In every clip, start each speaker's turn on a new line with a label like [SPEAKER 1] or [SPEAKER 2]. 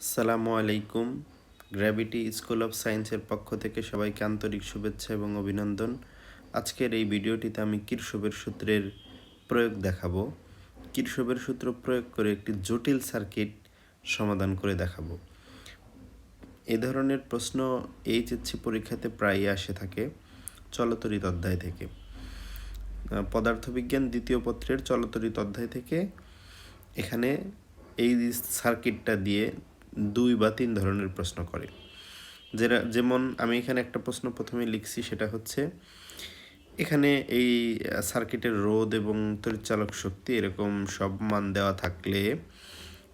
[SPEAKER 1] আসসালামু আলাইকুম। Gravity school of সায়েন্সের পক্ষ থেকে সবাইকে আন্তরিক শুভেচ্ছা এবং অভিনন্দন। আজকের এই ভিডিওটিতে আমি কিরশোবের সূত্রের প্রয়োগ দেখাবো। কিরশোবের সূত্র প্রয়োগ করে একটি জটিল সার্কিট সমাধান করে দেখাবো। এ ধরনের প্রশ্ন এইচএসসি পরীক্ষাতে প্রায়ই আসে থাকে চলতরিত অধ্যায় থেকে। পদার্থবিজ্ঞান দ্বিতীয় পত্রের চলতরিত অধ্যায় থেকে এখানে এই সার্কিটটা দিয়ে দুই বা তিন ধরনের প্রশ্ন করে। যেটা যেমন আমি এখানে একটা প্রশ্ন প্রথমে লিখছি, সেটা হচ্ছে, এখানে এই সার্কিটের রোধ এবং তড়িৎচালক শক্তি এরকম সব মান দেওয়া থাকলে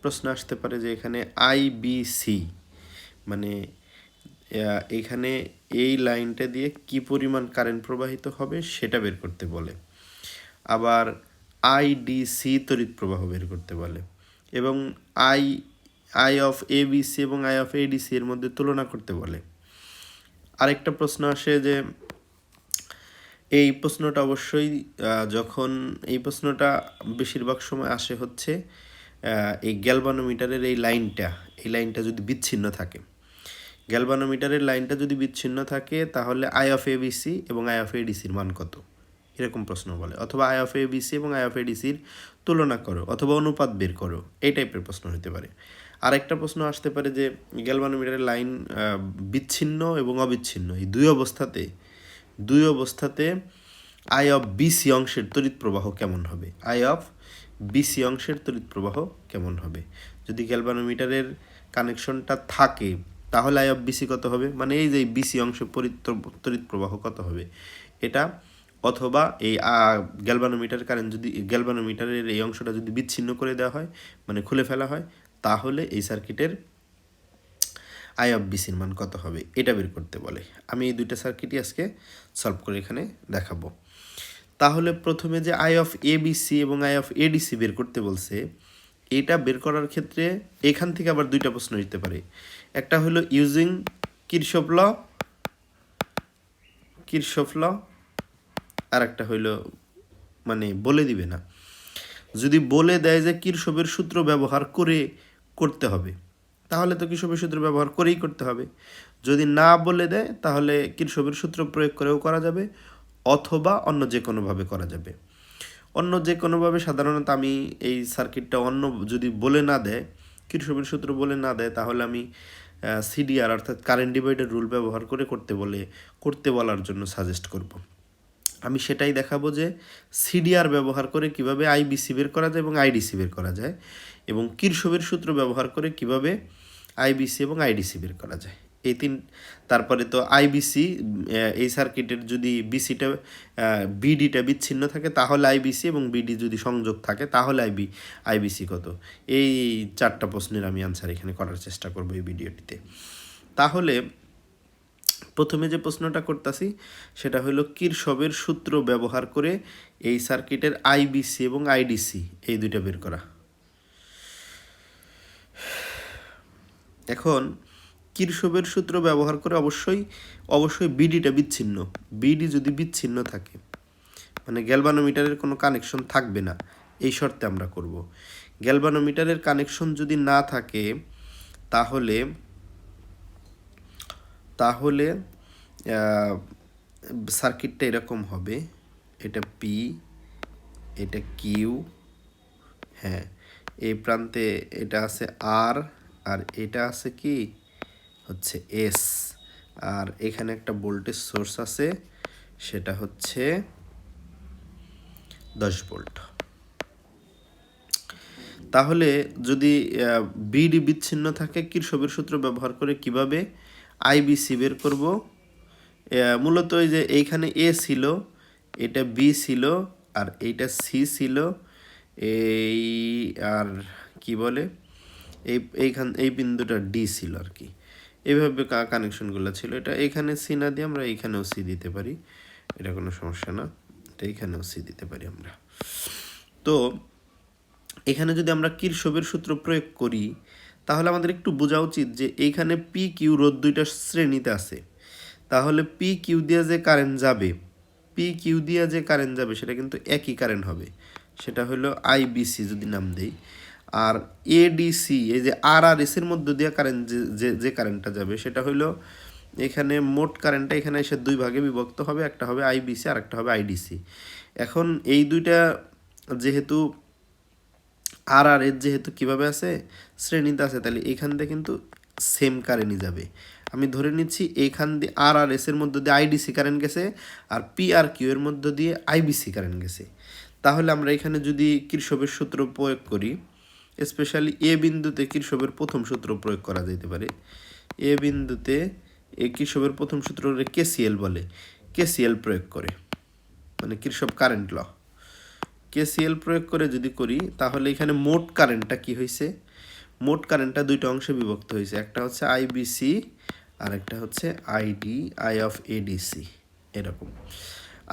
[SPEAKER 1] প্রশ্ন আসতে পারে যে এখানে আইবিসি মানে এখানে এই লাইনটা দিয়ে কি পরিমাণ কারেন্ট প্রবাহিত হবে সেটা বের করতে বলে। আবার আইডিসি তড়িৎ প্রবাহ বের করতে বলে। এবং আই আই অফ এবিসি এবং আই অফ এডিসি এর মধ্যে তুলনা করতে বলে। আরেকটা প্রশ্ন আসে যে, এই প্রশ্নটা অবশ্যই যখন এই প্রশ্নটা বেশিরভাগ সময় আসে হচ্ছে এই গ্যালভানোমিটারের এই লাইনটা এই লাইনটা যদি বিচ্ছিন্ন থাকে। গ্যালভানোমিটারের লাইনটা যদি বিচ্ছিন্ন থাকে, তাহলে আই অফ এবিসি এবং আই অফ এডিসির মান কত? এরকম প্রশ্ন বলে। অথবা আই অফ এবিসি এবং আই অফ এডিসির তুলনা করো, অথবা অনুপাত বের করো, এই টাইপের প্রশ্ন হতে পারে। আরেকটা প্রশ্ন আসতে পারে যে গ্যালভানোমিটারের লাইন বিচ্ছিন্ন এবং অবিচ্ছিন্ন। এই দুই অবস্থাতে দুই অবস্থাতে আই অফ বিসি অংশের তড়িৎ প্রবাহ কেমন হবে? আই অফ বিসি অংশের তড়িৎ প্রবাহ কেমন হবে? যদি গ্যালভানোমিটারের কানেকশনটা থাকে, তাহলে আই অফ বিসি কত হবে? মানে এই যে বিসি অংশ তড়িৎ প্রবাহ কত হবে? এটা অথবা এই গ্যালভানোমিটার কারেন্ট যদি, গ্যালভানোমিটারের এই অংশটা যদি বিচ্ছিন্ন করে দেওয়া হয় মানে খুলে ফেলা হয় তাহলে এই সার্কিটের আই অফ বিসির মান কত হবে? এটা বের করতে বলে। আমি এই দুইটা সার্কিটই আজকে সলভ করে এখানে দেখাবো। তাহলে প্রথমে যে আই অফ এবিসি এবং আই অফ এডিসি বের করতে বলছে, এটা বের করার ক্ষেত্রে এখান থেকে আবার দুইটা প্রশ্ন দিতে পারে। একটা হলো ইউজিং কিরশফ ল কিরশফ ল আর একটা হইল মানে বলে দিবে না। যদি বলে দেয় যে কিরশফের সূত্র ব্যবহার করে করতে হবে। তাহলে তো কিরশফের সূত্র ব্যবহার করেই করতে হবে। যদি না বলে দেয়, তাহলে কিরশফের সূত্র প্রয়োগ করেও করা যাবে অথবা অন্য যে কোনোভাবে করা যাবে। অন্য যে কোনোভাবে সাধারণত আমি এই সার্কিটটা অন্য যদি বলে না দেয় কিরশফের সূত্র বলে না দেয়, তাহলে আমি সিডিআর অর্থাৎ কারেন্ট ডিভাইডার রুল ব্যবহার করে করতে বলে, করতে বলার জন্য সাজেস্ট করব। আমি সেটাই দেখাবো যে সিডিআর ব্যবহার করে কীভাবে আইবিসি বের করা যায় এবং আইডিসি বের করা যায় এবং কিরশফের সূত্র ব্যবহার করে কীভাবে আইবিসি এবং আইডিসি বের করা যায়। এই তিন, তারপরে তো আইবিসি এই সার্কিটের যদি বিসিটা বিডিটা বিচ্ছিন্ন থাকে, তাহলে আইবিসি এবং বিডি যদি সংযোগ থাকে, তাহলে আইবি, আইবিসি কত? এই চারটা প্রশ্নের আমি আনসার এখানে করার চেষ্টা করব এই ভিডিওটিতে। তাহলে প্রথমে যে প্রশ্নটা করতেছি, সেটা হলো কিরশবের সূত্র ব্যবহার করে এই সার্কিটের আইবিসি এবং আইডিসি এই দুইটা বের করা। এখন, কিরশবের সূত্র ব্যবহার করে অবশ্যই অবশ্যই বিডিটা বিচ্ছিন্ন। বিডি যদি বিচ্ছিন্ন থাকে মানে গ্যালবানোমিটারের কোনো কানেকশন থাকবে না, এই শর্তে আমরা করব। গ্যালবানোমিটারের কানেকশন যদি না থাকে, তাহলে তাহলে সার্কিটটা এরকম হবে। এটা পি এটা কিউ হ্যাঁ এই প্রান্তে এটা আছে আর আর এটা আছে কি? হচ্ছে এস আর এখানে একটা ভোল্টেজ সোর্স আছে, সেটা হচ্ছে দশ ভোল্ট তাহলে যদি বিডি বিচ্ছিন্ন থাকে, কিরশবের সূত্র ব্যবহার করে কীভাবে আইবিসি বের করব। মূলত ওই যে এইখানে এ ছিল, এটা বি ছিল, আর এইটা সি ছিল, এই আর কি বলে, এই, এইখান, এই বিন্দুটা ডি ছিল আর কি। এইভাবে কানেকশনগুলো ছিল। এটা এখানে সি না দিয়ে আমরা এইখানেও সি দিতে পারি, এটা কোনো সমস্যা না। এটা এইখানেও সি দিতে পারি আমরা। তো, এখানে যদি আমরা কিরশবের সূত্র প্রয়োগ করি তাহলে আমাদের একটু বোঝা উচিত যে এইখানে পি কিউ রোদ দুইটা শ্রেণীতে আছে। তাহলে পি কিউ দিয়ে যে কারেন্ট যাবে পি কিউ দিয়ে যে কারেন্ট যাবে, সেটা কিন্তু একই কারেন্ট হবে। সেটা হলো আইবিসি যদি নাম দেই। আর এডিসি এই যে আর আর এসের মধ্য দিয়ে কারেন্ট যে যে কারেন্টটা যাবে, সেটা হলো এখানে মোট কারেন্টটা এখানে এসে দুই ভাগে বিভক্ত হবে, একটা হবে আইবিসি আর একটা হবে আইডিসি এখন এই দুইটা যেহেতু আর আর এর যেহেতু কীভাবে আছে? শ্রেণীতে আছে। তাহলে এখান দিয়ে কিন্তু সেম কারেন্টই যাবে। আমি ধরে নিচ্ছি এইখান দিয়ে আর আর এস এর মধ্যে দিয়ে আইডিসি কারেন্ট গেছে আর পি আর কিউ এর মধ্য দিয়ে আইবিসি কারেন্ট গেছে। তাহলে আমরা এখানে যদি কৃষকের সূত্র প্রয়োগ করি স্পেশালি এ বিন্দুতে কৃষকের প্রথম সূত্র প্রয়োগ করা যেতে পারে। এ বিন্দুতে এই কৃষকের প্রথম সূত্র কেসিএল বলে কেসিএল প্রয়োগ করে। মানে কৃষক কারেন্ট ল কেসিএল প্রয়োগ করে যদি করি, তাহলে এখানে মোট কারেন্টটা কি হয়েছে মোট কারেন্টটা দুইটা অংশে বিভক্ত হয়েছে একটা হচ্ছে আইবিসি আর একটা হচ্ছে আইডি আই অফ এডিসি এরকম।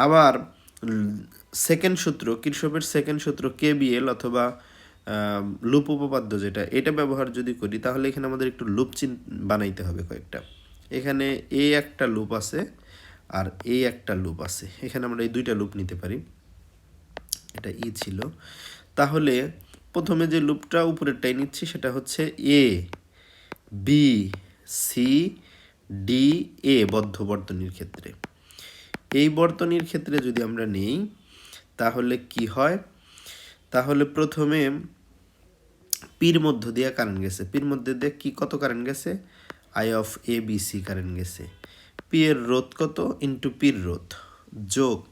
[SPEAKER 1] আবার সেকেন্ড সূত্র কৃষকের সেকেন্ড সূত্র কেবিএল অথবা লুপ উপপাদ্য যেটা, এটা ব্যবহার যদি করি, তাহলে এখানে আমাদের একটু লুপ চিন, বানাইতে হবে কয়েকটা। এখানে এই একটা লুপ আছে আর এই একটা লুপ আছে। এখানে আমরা এই দুইটা লুপ নিতে পারি। এটা ই ছিল। তাহলে প্রথমে যে লুপটা উপরেরটাই নিচ্ছি সেটা হচ্ছে A B C D A বদ্ধ বর্তনীর ক্ষেত্রে। এই বর্তনীর ক্ষেত্রে যদি আমরা নেই, তাহলে কি হয়? তাহলে প্রথমে পির মধ্য দিয়ে কারেন্ট গেছে। পির মধ্যে দিয়ে কি কত কারেন্ট গেছে? I of A B C current গেছে। পি এর রোধ কত? ইন্টু পির রোধ। যোগ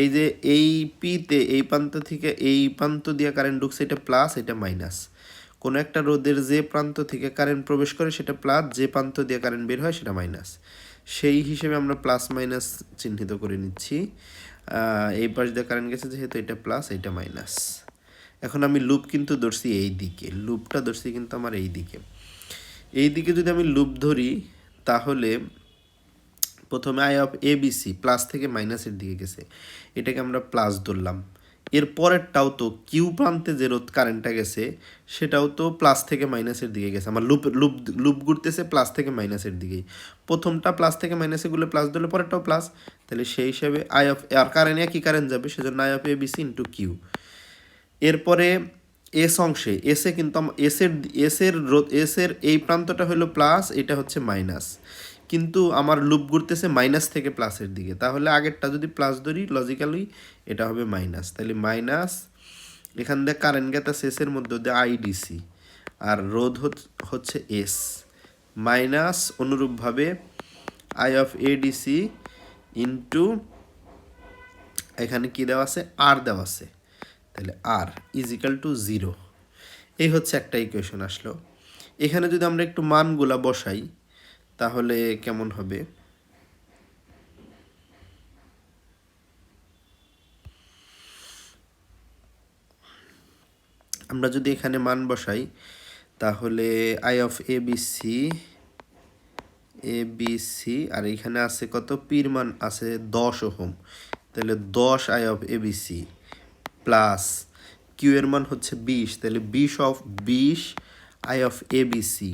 [SPEAKER 1] এই যে এই পিতে, এই প্রান্ত থেকে এই প্রান্ত দিয়ে কারেন্ট ঢুকছে, এটা প্লাস এটা মাইনাস কোনো একটা রোদের যে প্রান্ত থেকে কারেন্ট প্রবেশ করে, সেটা প্লাস যে প্রান্ত দিয়ে কারেন্ট বের হয়, সেটা মাইনাস সেই হিসেবে আমরা প্লাস মাইনাস চিহ্নিত করে নিচ্ছি। এই পাশ দিয়ে কারেন্ট গেছে, যেহেতু এটা প্লাস এটা মাইনাস এখন আমি লুপ কিন্তু ধরছি এই দিকে। লুপটা ধরছি কিন্তু আমার এই দিকে। এই দিকে যদি আমি লুপ ধরি, তাহলে প্রথমে I of A BC plus থেকে মাইনাসের দিকে গেছে। এটাকে আমরা প্লাস ধরলাম। এর পরেরটাও তো কিউ প্রান্তে যে রোধ কারেন্টটা গেছে, সেটাও তো প্লাস থেকে মাইনাসের দিকে গেছে। আমার লুপ লুপ লুপ ঘুরতেছে প্লাস থেকে মাইনাসের দিকেই। প্রথমটা প্লাস থেকে মাইনাসে গুলো প্লাস ধরলে পরেরটাও প্লাস তাহলে সেই হিসাবে আই অফ আর কারেন্ট একই কারেন্ট যাবে? সেজন্য I of A BC into Q এরপরে এস অংশে এসে কিন্তু এসের এসের রোধ এসের এই প্রান্তটা হলো প্লাস এটা হচ্ছে মাইনাস কিন্তু আমার লুপ ঘুরতেছে মাইনাস থেকে প্লাসের দিকে। তাহলে আগেরটা যদি প্লাস ধরি লজিক্যালি এটা হবে মাইনাস তাহলে মাইনাস এখান দিয়ে কারেন্ট গেতা শেষের মধ্যে দিয়ে আইডিসি আর রোধ হচ্ছে এস মাইনাস অনুরূপভাবে I of A D C into এখানে কী দেওয়া আছে? আর দেওয়া আছে। তাহলে আর ইজিক্যাল টু জিরো এই হচ্ছে একটা ইকুয়েশন আসলো। এখানে যদি আমরা একটু মানগুলা বসাই তাহলে কেমন হবে? আমরা যদি এখানে মান বসাই, তাহলে I of A B C A B C আর এখানে আছে কত? পির মান আছে দশ ওহম। তাহলে দশ I of A B C plus Q এর মান হচ্ছে বিশ। তাহলে বিশ অফ বিশ I of A B C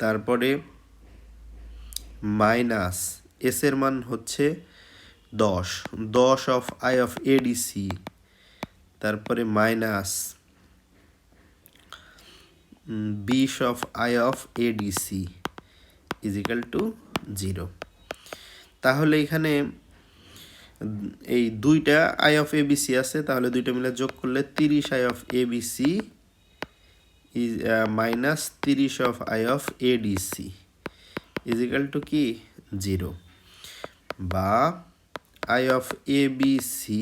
[SPEAKER 1] তারপরে মাইনাস এস এর মান হচ্ছে দশ। দশ অফ আই অফ এডিসি তারপরে মাইনাস বিশ of I of ADC is equal to zero তাহলে এখানে এই দুইটা আই অফ এবিসি আছে, তাহলে দুইটা মিলে যোগ করলে তিরিশ আই অফ এবিসি মাইনাস তিরিশ of I of ADC is equal to কি জিরো বা I of A B C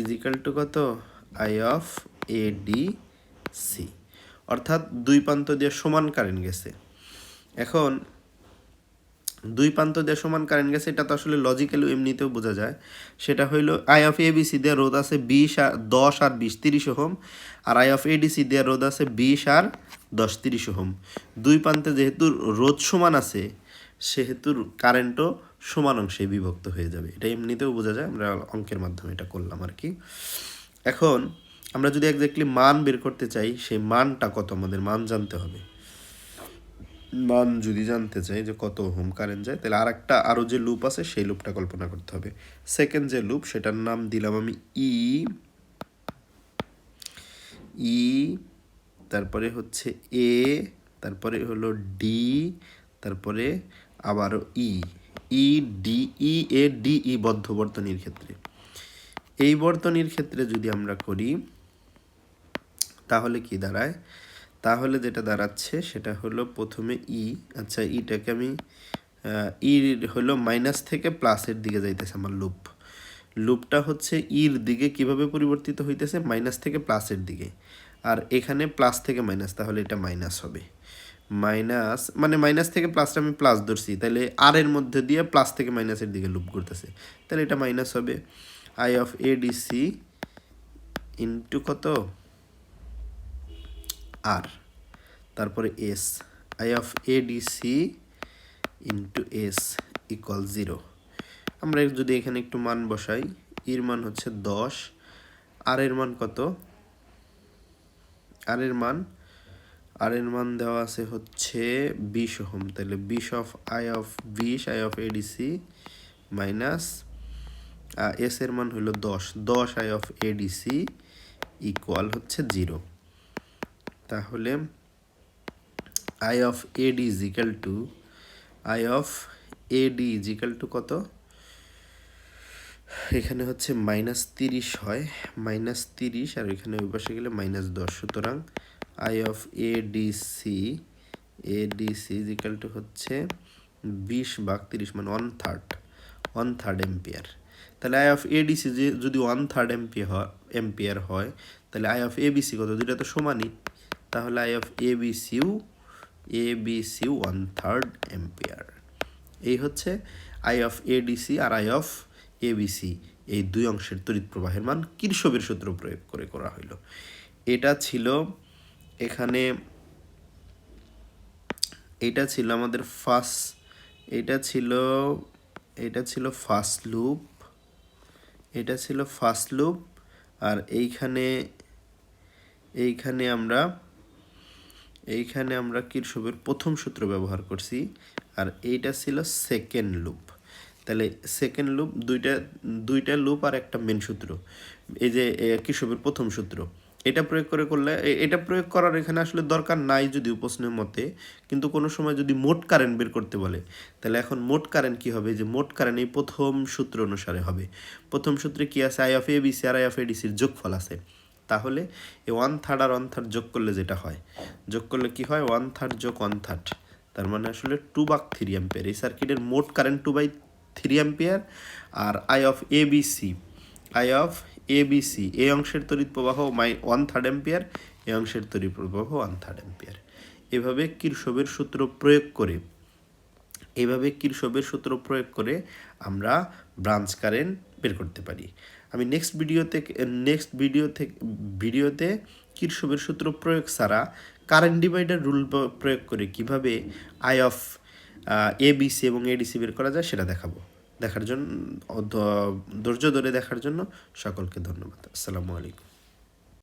[SPEAKER 1] is equal to কত? I of A D C অর্থাৎ দুই প্রান্ত দিয়ে সমান কারেন্ট গেছে। এখন দুই প্রান্ত দিয়ে সমান কারেন্ট গেছে, এটা তো আসলে লজিক্যালি এমনিতেও বোঝা যায়। সেটা হইল আই অফ এবিসি দিয়ে রোদ আছে বিশ আর দশ আর বিশ, তিরিশ ওহম। আর আই অফ এডিসি দিয়ে রোদ আছে বিশ আর দশ, তিরিশ ওহম। দুই প্রান্তে যেহেতু রোদ সমান আছে, সেহেতু কারেন্টও সমান অংশে বিভক্ত হয়ে যাবে। এটা এমনিতেও বোঝা যায়, আমরা অঙ্কের মাধ্যমে এটা করলাম আর কি। এখন আমরা যদি একজাক্টলি মান বের করতে চাই, সেই মানটা কত আমাদের? মান জানতে হবে। মান যদি জানতে চাই যে কত হোম কারেন্ট যায়, তাহলে আর একটা আরও যে লুপ আছে, সেই লুপটা কল্পনা করতে হবে। সেকেন্ড যে লুপ সেটার নাম দিলাম আমি ই ই তারপরে হচ্ছে এ তারপরে হলো ডি তারপরে আবারও ই E D E A D E বদ্ধ বর্তনীর ক্ষেত্রে। এই বর্তনীর ক্ষেত্রে যদি আমরা করি, তাহলে কি দাঁড়ায়? তাহলে যেটা দাঁড়াচ্ছে সেটা হলো প্রথমে ই আচ্ছা ইটাকে আমি ই হলো মাইনাস থেকে প্লাসের দিকে যাইতেছে আমার লুপ লুপটা হচ্ছে ইর দিকে কীভাবে পরিবর্তিত হইতেছে? মাইনাস থেকে প্লাসের দিকে। আর এখানে প্লাস থেকে মাইনাস তাহলে এটা মাইনাস হবে। মাইনাস মানে মাইনাস থেকে প্লাসটা আমি প্লাস ধরছি তাহলে আর এর মধ্যে দিয়ে প্লাস থেকে মাইনাসের দিকে লুপ করতেছে। তাহলে এটা মাইনাস হবে। I of A D C into কত? আর, তারপরে S I of A D C into S equal zero আমরা যদি এখানে একটু মান বসাই, এর মান হচ্ছে দশ আর এর মান কত? আর এর মান আর এর মান দেওয়া আছে হচ্ছে বিশ ওহম। তাহলে বিশ অফ আই অফ বিশ I of ADC minus S এর মান হলো দশ। দশ আই অফ এডিসি ইকুয়াল হচ্ছে জিরো তাহলে I of AD is equal to I of AD is equal to কত? এখানে হচ্ছে মাইনাস তিরিশ হয় মাইনাস তিরিশ, আর এখানে ওই পাশে গেলে মাইনাস দশ। সুতরাং I of A D C A D C is equal to হচ্ছে বিশ বাঘ তিরিশ মানে one third one third ampere তাহলে আই অফ এডিসি যে যদি ওয়ান থার্ড এম্পিয়ার হয় এম্পিয়ার হয়, তাহলে আই অফ এ এবিসি কত? দুটা তো সমানই। তাহলে I of A B C A B C one third ampere. এই হচ্ছে আই অফ এডিসি আর আই অফ এবিসি এই দুই অংশের তড়িৎ প্রবাহের মান কিরসবের সূত্র প্রয়োগ করে করা হইল। এটা ছিল এখানে, এটা ছিল আমাদের ফার্স্ট এটা ছিল এটা ছিল ফার্স্ট লুপ, এটা ছিল ফার্স্ট লুপ, আর এইখানে এইখানে আমরা এইখানে আমরা কিরসবের প্রথম সূত্র ব্যবহার করছি, আর এইটা ছিল সেকেন্ড লুপ তাহলে সেকেন্ড লুপ দুইটা দুইটা লুপ আর একটা মেন সূত্র। এই যে কিরসবের প্রথম সূত্র। এটা প্রয়োগ করে করলে এটা প্রয়োগ করার এখানে আসলে দরকার নাই যদি প্রশ্নের মতে, কিন্তু কোনো সময় যদি মোট কারেন্ট বের করতে বলে, তাহলে এখন মোট কারেন্ট কী হবে? যে মোট কারেন্ট এই প্রথম সূত্র অনুসারে হবে। প্রথম সূত্রে কী আছে? আই অফ এ বিসি আর আই অফ এডিসির যোগফল আছে। তাহলে এই ওয়ান থার্ড আর ওয়ান থার্ড যোগ করলে যেটা হয়, যোগ করলে কি হয়? ওয়ান থার্ড যোগ ওয়ান থার্ড তার মানে আসলে টু বাক থ্রি অ্যাম্পিয়ার এই সার্কিটের মোট current two by three ampere R I of A B C I of A B C এই অংশের তড়িৎ প্রবাহ মাই ওয়ান থার্ড অ্যাম্পিয়ার এই অংশের তড়িৎ প্রবাহ ওয়ান থার্ড অ্যাম্পিয়ার এভাবে কিরসবের সূত্র প্রয়োগ করে, এভাবে কিরসবের সূত্র প্রয়োগ করে আমরা ব্রাঞ্চ কারেন্ট বের করতে পারি। আমি নেক্সট ভিডিওতে নেক্সট ভিডিও থেকে ভিডিওতে কিরসবের সূত্র প্রয়োগ ছাড়া কারেন্ট ডিভাইডার রুল প্রয়োগ করে কীভাবে আই অফ এবিসি এবং এডিসি বের করা যায় সেটা দেখাবো। দেখার জন্য ধৈর্য ধরে দেখার জন্য সকলকে ধন্যবাদ। আসসালামু আলাইকুম।